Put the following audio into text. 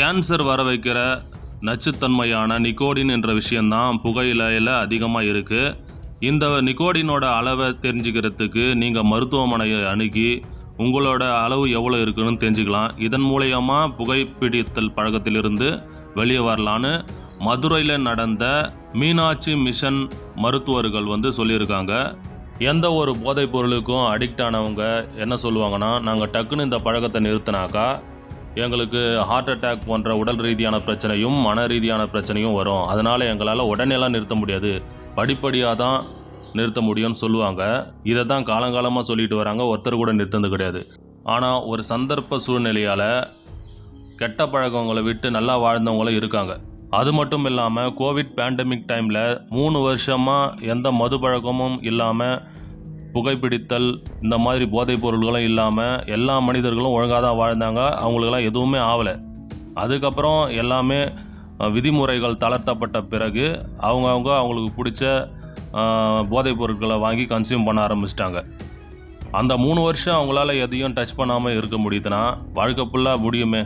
Cancer வர வைக்கிற நச்சுத்தன்மையான nicotine என்ற விஷயந்தான் புகையிலையில் அதிகமாக இருக்குது இந்த நிக்கோடினோட அளவை தெரிஞ்சுக்கிறதுக்கு நீங்கள் மருத்துவமனையை அணுகி உங்களோட அளவு எவ்வளோ இருக்குன்னு தெரிஞ்சுக்கலாம். இதன் மூலயமா புகைப்பிடித்தல் பழக்கத்திலிருந்து வெளியே வரலான்னு மதுரையில் நடந்த மீனாட்சி மிஷன் மருத்துவர்கள் வந்து சொல்லியிருக்காங்க. எந்த ஒரு போதைப் பொருளுக்கும் அடிக்ட் ஆனவங்க என்ன சொல்லுவாங்கன்னா நாங்கள் டக்குன்னு இந்த பழக்கத்தை நிறுத்தினாக்கா எங்களுக்கு ஹார்ட் அட்டாக் போன்ற உடல் ரீதியான பிரச்சனையும் மன ரீதியான பிரச்சனையும் வரும். அதனால் எங்களால் உடனேலாம் நிறுத்த முடியாது. படிப்படியாக தான் நிறுத்த முடியும்னு சொல்லுவாங்க. இதை தான் காலங்காலமாக சொல்லிட்டு வராங்க. ஒருத்தர் கூட நிறுத்தது கிடையாது. ஆனால் ஒரு சந்தர்ப்ப சூழ்நிலையால் கெட்ட பழக்கங்களை விட்டு நல்லா வாழ்ந்தவங்களும் இருக்காங்க. அது மட்டும் இல்லாமல் கோவிட் பேண்டமிக் டைமில் மூணு வருஷமாக எந்த மது பழக்கமும் இல்லாமல் புகைப்பிடித்தல் இந்த மாதிரி போதைப் பொருள்களும் இல்லாமல் எல்லா மனிதர்களும் ஒழுங்காக தான் வாழ்ந்தாங்க. அவங்களுக்கெல்லாம் எதுவுமே ஆகலை அதுக்கப்புறம் எல்லாமே விதிமுறைகள் தளர்த்தப்பட்ட பிறகு அவங்கவுங்க அவங்களுக்கு பிடிச்ச போதைப் பொருட்களை வாங்கி கன்சியூம் பண்ண ஆரம்பிச்சிட்டாங்க. அந்த மூணு வருஷம் அவங்களால எதையும் டச் பண்ணாமல் இருக்க முடியுதுன்னா வாழ்க்கை ஃபுல்லாக முடியுமே.